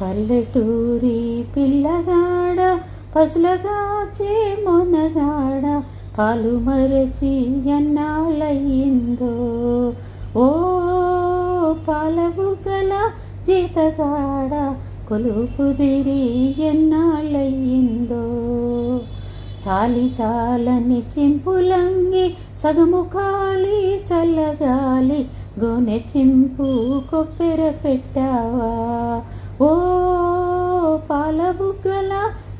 పల్లెటూరి పిల్లగాడ పసులగాచే మొనగాడ పాలు మరచి ఎన్నాళ్ళయిందో. ఓ పాలబుగ్గల జీతగాడ కొలుపుదిరి ఎన్నాళ్ళయిందో. చాలి చాలని చింపులంగి సగము కాళి చల్లగాలి గోనె చింపు కొప్పెర పెట్టావా. ఓ పాలబుగ్గల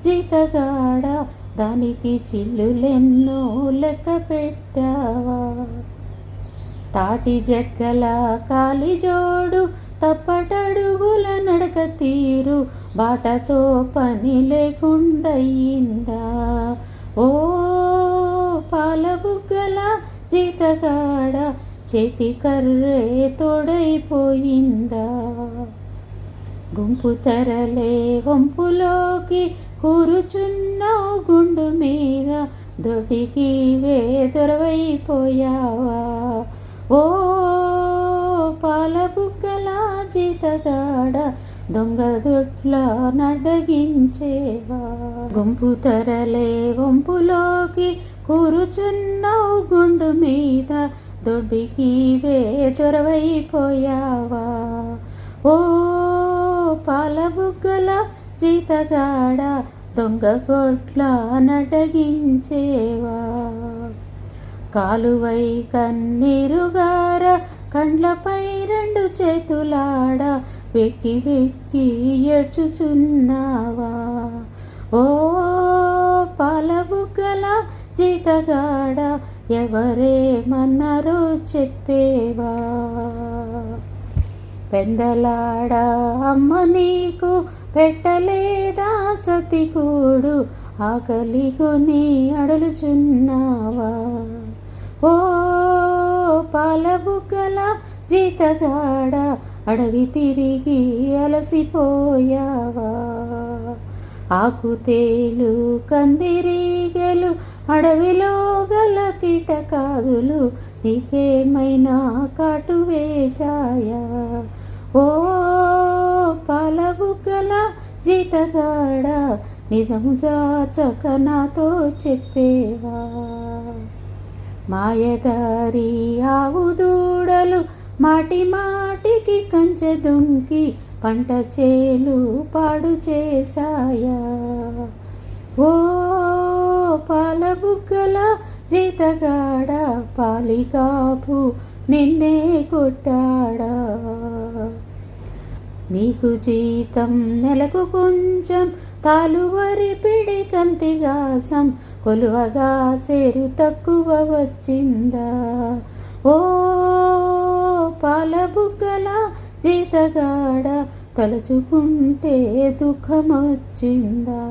జీతగాడ దానికి చిల్లులెన్నో లెక్క పెట్టావా? తాటి జగ్గల కాలి జోడు తప్పటడుగుల నడక తీరు బాటతో పని లేకుండయిందా? ఓ పాలబుగ్గల జీతగాడ చేతి కర్రే తోడైపోయిందా? గుంపు తెరలే వంపులోకి కూరుచున్నావు గుండు మీద. దొడ్డికి వేదొరవైపోయావా? ఓ పాలబుగ్గల జీతగాడ దొంగ దొడ్ల నడగించేవా గుంపు తెరలే వంపులోకి కూరుచున్నావు గుండు మీద. దొడ్డికి వేదొరవైపోయావా? ఓ పాలబుగ్గల జీతగాడ దొంగ కొట్ల నటగించేవా కాలువై కన్నీరుగార కండ్లపై రెండు చేతులాడ వెక్కి వెక్కి ఏడ్చుచున్నావా. ఓ పాలబుగ్గల జీతగాడ ఎవరేమన్నారో చెప్పేవా. పెందలాడా అమ్మ నీకు పెట్టలేదా సతికూడు ఆకలికొని అడలుచున్నావా? ఓ పాలబుగ్గల జీతగాడ అడవి తిరిగి అలసిపోయావా? ఆకుతేలు కందిరీగలు అడవిలో గల కీటకాదులు నీకేమైనా కాటు వేశాయా? ఓ పాలబుగ్గల జీతగాడ నిజము జాచక నాతో చెప్పేవా? మాయదారి ఆవు దూడలు మాటి మాటికి కంచె దుంకి పంట చేలు పాడు చేశాయా? ఓ పాలబుగ్గల జీతగాడ పాలికాపు నిన్నే కొట్టాడా? నీకు జీతం నెలకు కొంచెం తాలువరి పిడి కంతిగాసం కొలువగా సేరు తక్కువ వచ్చిందా? ఓ పాలబుగ్గల జీతగాడ తలుచుకుంటే దుఃఖమొచ్చిందా?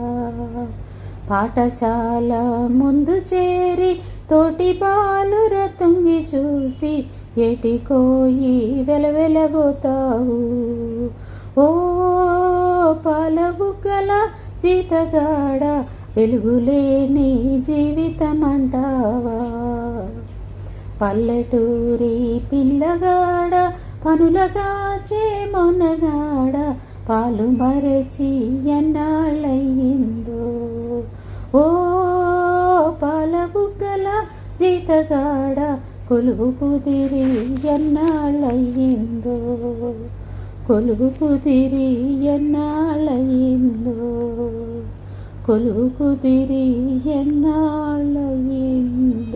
పాఠశాల ముందు చేరి తోటి బాలుర తొంగి చూసి ఎటికోయి వెలవెలబోతావు? ఓ పాలబుగ్గల జీతగాడ వెలుగులేని జీవితమంటావా? పల్లెటూరి పిల్లగాడ పనులగాచే మొనగాడ పాలు మరచి ఎన్నా కొలువు కుదిరి ఎన్నాళ్ళయిందో? కొలువు కుదిరి ఎన్నాళ్ళయిందో? కొలువు కుదిరి ఎన్నాళ్ళయిందో?